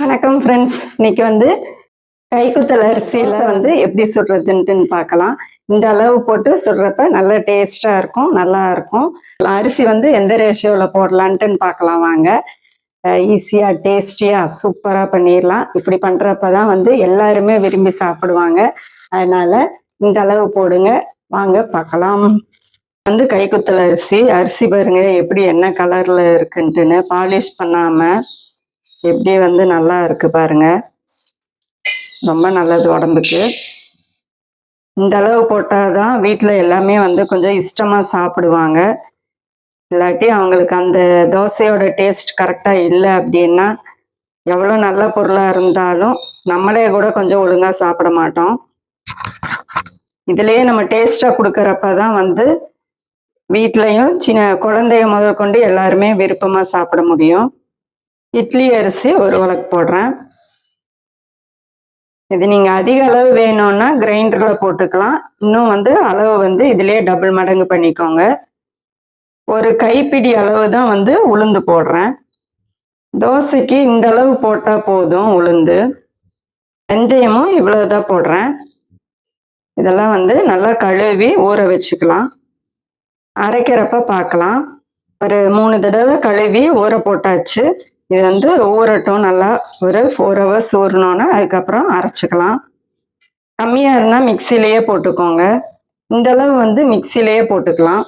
வணக்கம் ஃப்ரெண்ட்ஸ் இன்னைக்கு வந்து கைக்குத்தல் அரிசியில வந்து எப்படி சுடுறதுன்ட்டு பார்க்கலாம். இந்த அளவு போட்டு சுடுறப்ப நல்ல டேஸ்டா இருக்கும் நல்லா இருக்கும். அரிசி வந்து எந்த ரேஷியோல போடலான்ட்டு பார்க்கலாம் வாங்க. ஈஸியா டேஸ்டியா சூப்பரா பண்ணிடலாம். இப்படி பண்றப்ப தான் வந்து எல்லாருமே விரும்பி சாப்பிடுவாங்க. அதனால இந்த அளவு போடுங்க. வாங்க பார்க்கலாம். வந்து கைக்குத்தல் அரிசி அரிசி பாருங்க எப்படி என்ன கலர்ல இருக்குன்ட்டுன்னு பாலிஷ் பண்ணாம எப்படி வந்து நல்லா இருக்கு பாருங்க. ரொம்ப நல்லது உடம்புக்கு. இந்த அளவு போட்டாதான் வீட்டில் எல்லாமே வந்து கொஞ்சம் இஷ்டமாக சாப்பிடுவாங்க. இல்லாட்டி அவங்களுக்கு அந்த தோசையோட டேஸ்ட் கரெக்டாக இல்லை அப்படின்னா எவ்வளோ நல்ல பொருளாக இருந்தாலும் நம்மளே கூட கொஞ்சம் ஒழுங்காக சாப்பிட மாட்டோம். இதுலேயே நம்ம டேஸ்ட்டாக கொடுக்குறப்ப தான் வந்து வீட்லேயும் சின்ன குழந்தைய முதற்கொண்டு எல்லாருமே விருப்பமாக சாப்பிட முடியும். இட்லி அரிசி ஒரு வழக்கு போடுறேன். இது நீங்கள் அதிக அளவு வேணும்னா கிரைண்டரில் போட்டுக்கலாம். இன்னும் வந்து அளவு வந்து இதுலேயே டபுள் மடங்கு பண்ணிக்கோங்க. ஒரு கைப்பிடி அளவு தான் வந்து உளுந்து போடுறேன். தோசைக்கு இந்த அளவு போட்டால் போதும் உளுந்து. வெந்தயமும் இவ்வளவுதான் போடுறேன். இதெல்லாம் வந்து நல்லா கழுவி ஊற வச்சுக்கலாம். அரைக்கிறப்ப பார்க்கலாம். ஒரு மூணு தடவை கழுவி ஊற போட்டாச்சு. இது வந்து ஊறட்டும் நல்லா ஒரு ஃபோர் ஹவர்ஸ் ஊறினோன்னா அதுக்கப்புறம் அரைச்சிக்கலாம். கம்மியாக இருந்தால் மிக்சிலேயே போட்டுக்கோங்க. இந்தளவு வந்து மிக்சிலேயே போட்டுக்கலாம்.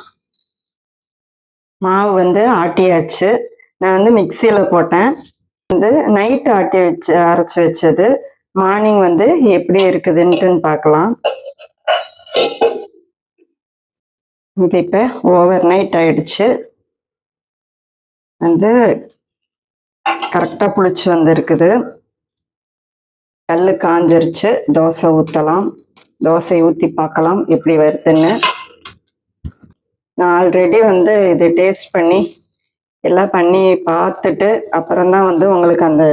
மாவு வந்து ஆட்டியாச்சு. நான் வந்து மிக்சியில் போட்டேன். வந்து நைட்டு ஆட்டி வச்சு அரைச்சி வச்சது. மார்னிங் வந்து எப்படி இருக்குதுன்ட்டுன்னு பார்க்கலாம். இது இப்போ ஓவர் நைட் ஆயிடுச்சு. வந்து கரெக்டாக புளிச்சு வந்திருக்குது. கல் காஞ்சிருச்சு. தோசை ஊற்றலாம் தோசை ஊற்றி பார்க்கலாம் எப்படி வருதுன்னு. நான் ஆல்ரெடி வந்து இது டேஸ்ட் பண்ணி எல்லாம் பண்ணி பார்த்துட்டு அப்புறம்தான் வந்து உங்களுக்கு அந்த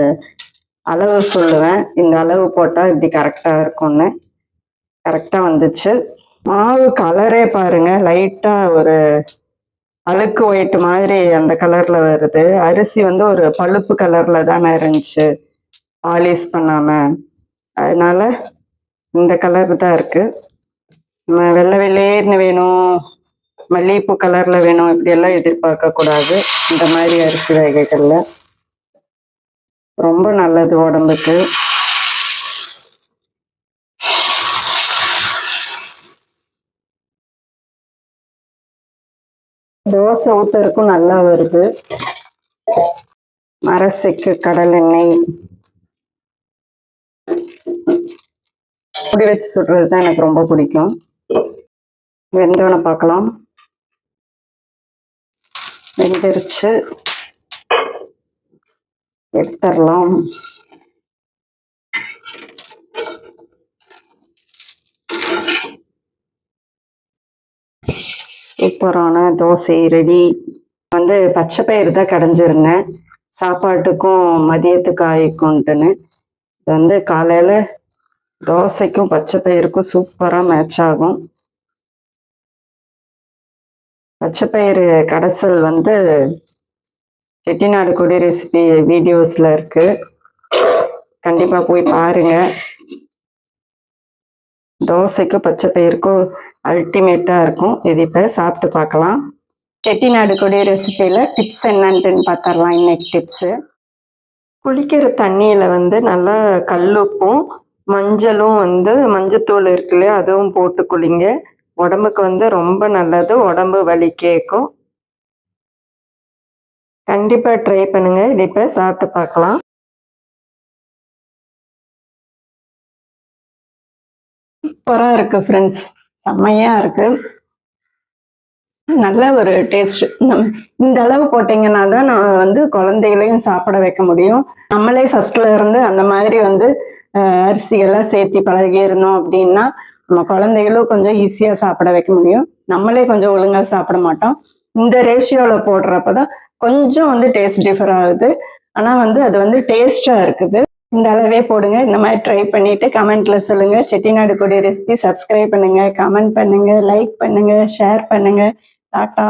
அளவு சொல்லுவேன். இந்த அளவு போட்டால் இப்படி கரெக்டாக இருக்கும்னு. கரெக்டாக வந்துச்சு. மாவு கலரே பாருங்க. லைட்டாக ஒரு அழுக்கு ஒயிட் மாதிரி அந்த கலர்ல வருது. அரிசி வந்து ஒரு பழுப்பு கலர்ல தானே இருந்துச்சு. பாலிஷ் பண்ணாம. அதனால இந்த கலர் தான் இருக்கு. நம்ம வெள்ளை வெள்ளேர்னு வேணும். மல்லிகைப்பூ கலர்ல வேணும். இப்படி எல்லாம் எதிர்பார்க்க கூடாது. இந்த மாதிரி அரிசி வகைகள்ல. ரொம்ப நல்லது உடம்புக்கு. தோசை ஊத்துறதுக்கும் நல்லா வருது. அரசுக்கு கடல் எண்ணெய். குடி வச்சு சுடுறது தான் எனக்கு ரொம்ப பிடிக்கும். வெந்தவனை பார்க்கலாம். வெந்துருச்சு. எடுத்துடலாம். சூப்பரான தோசை ரெடி. வந்து பச்சை பயிறு தான் கடைஞ்சிருந்தேன். சாப்பாட்டுக்கும் மதியத்துக்கு ஆயிக்கும்ட்டுன்னு இது வந்து காலையில் தோசைக்கும் பச்சை பயிறுக்கும் சூப்பராக மேட்ச் ஆகும். பச்சை பயிறு கடைசல் வந்து செட்டிநாடு கொடி ரெசிபி வீடியோஸில் இருக்குது கண்டிப்பாக போய் பாருங்கள் தோசைக்கும் பச்சை பயிறுக்கும் அல்டிமேட்டாக இருக்கும். இது இப்போ சாப்பிட்டு பார்க்கலாம். செட்டிநாடு கொடி ரெசிபியில் டிப்ஸ் என்னன்ட்டுன்னு பார்த்துடலாம் இன்னைக்கு டிப்ஸு குளிக்கிற தண்ணியில் வந்து நல்லா கல்லுப்பும் மஞ்சளும் வந்து மஞ்சத்தூள் இருக்கு இல்லையா அதுவும் போட்டு குளிங்க. உடம்புக்கு வந்து ரொம்ப நல்லது. உடம்பு வலி கேட்கும் கண்டிப்பாக ட்ரை பண்ணுங்க. இது இப்போ சாப்பிட்டு பார்க்கலாம். சூப்பராக இருக்கு ஃப்ரெண்ட்ஸ் செம்மையாக இருக்கு. நல்ல ஒரு டேஸ்ட் இந்த அளவு போட்டிங்கன்னா தான் நான் வந்து குழந்தைகளையும் சாப்பிட வைக்க முடியும். நம்மளே ஃபர்ஸ்ட்ல இருந்து அந்த மாதிரி வந்து அரிசிகள்லாம் சேர்த்தி பழகி இருந்தோம் அப்படின்னா நம்ம குழந்தைகளும் கொஞ்சம் ஈஸியாக சாப்பிட வைக்க முடியும். நம்மளே கொஞ்சம் ஒழுங்கா சாப்பிட மாட்டோம். இந்த ரேஷியோவில் போடுறப்ப தான் கொஞ்சம் வந்து டேஸ்ட் டிஃபர் ஆகுது. ஆனால் வந்து அது வந்து டேஸ்டாக இருக்குது. இந்த அளவே போடுங்க. இந்த மாதிரி ட்ரை பண்ணிட்டு கமெண்ட்ல சொல்லுங்க. செட்டிநாடு கொடி ரெசிபி சப்ஸ்கிரைப் பண்ணுங்க. கமெண்ட் பண்ணுங்க லைக் பண்ணுங்க ஷேர் பண்ணுங்க. டாட்டா.